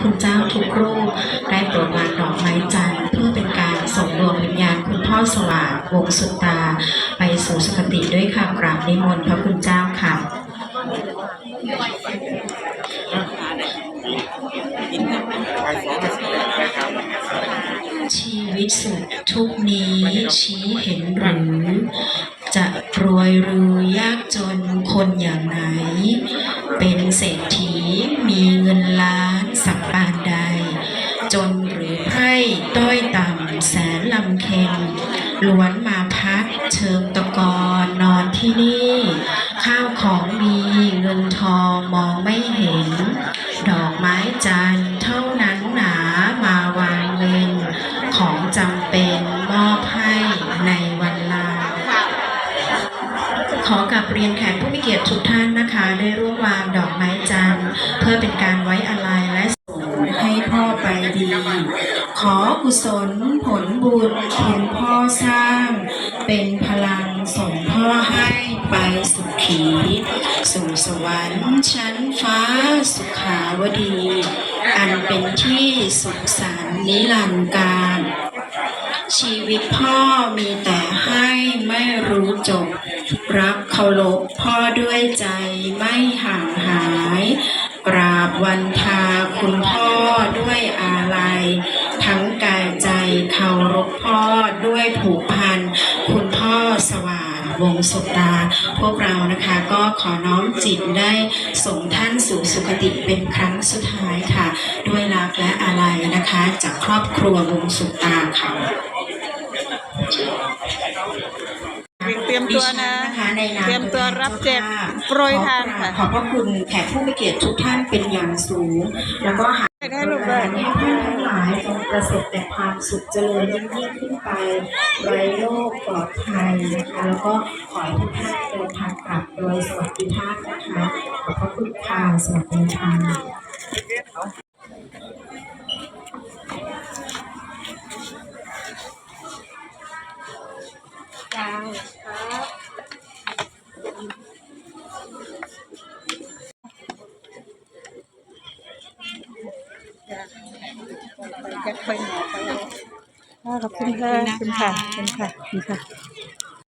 คุณเจ้าทุกรูปได้โปรดวางดอกไม้จันทร์เพื่อเป็นการส่งดวงวิญญาณคุณพ่อสว่างวงสุตาไปสู่สุคติด้วยค่ะกราบนิมนต์พระคุณเจ้าค่ะชีวิตสุดทุกนี้ชี้เห็นหรือจะรวยหรือยากจนคนอย่างไหน เป็นเศรษฐีมีเงินล้าน สัปปานใด จนหรือไพร่ต้อยต่ำแสนลำเค็มล้วนมาพักเชิงตะกอนนอนที่นี่ ข้าวของมีเงินทองมองไม่เห็น ดอกไม้จันเท่านั้นหนา มาวางเงินของจำเป็น ขอกับเรียนแขกผู้มีเกียรติทุกท่านนะคะ ได้ร่วมวางดอกไม้จันทร์เพื่อเป็นการไว้อาลัยและส่งให้พ่อไปดี ขอกุศลผลบุญคุณพ่อสร้าง เป็นพลังส่งพ่อให้ไปสุขีสู่สวรรค์ชั้นฟ้าสุขาวดี อันเป็นที่สุขสันต์นิรันดร์การชีวิตพ่อมีแต่ให้ไม่รู้จบ รักเคารพพ่อด้วยใจไม่ห่างหาย กราบวันทาคุณพ่อด้วยอาลัย ทั้งกายใจเคารพพ่อด้วยผูกพัน คุณพ่อสว่างวงสุตา พวกเรานะคะก็ขอน้อมจิตได้ส่งท่านสู่สุคติเป็นครั้งสุดท้ายค่ะ ด้วยรักและอาลัยนะคะ จากครอบครัววงสุตาค่ะ ตรียมตัวนะดิฉันะคะในนามเตรียมตัวรับแจกเจ้าภาพโปรยทานค่ะขอบพระคุณแขกผู้มีเกียรติทุกท่านเป็นอย่างสูง แล้วก็หากได้ลูกเลยให้ท่านทั้งหลายจงประสบแต่ความสุขเจริญยิ่งยิ่งขึ้นไปไร้โรคปลอดภัยนะคะแล้วก็ขอให้ทุกท่านเดินทางกลับโดยสวัสดิภาพนะคะขอบพระคุณค่ะสวัสดีค่ะ จะไปหมอไปแล้วขอบคุณค่ะขอบคุณค่ะขอบคุณค่ะ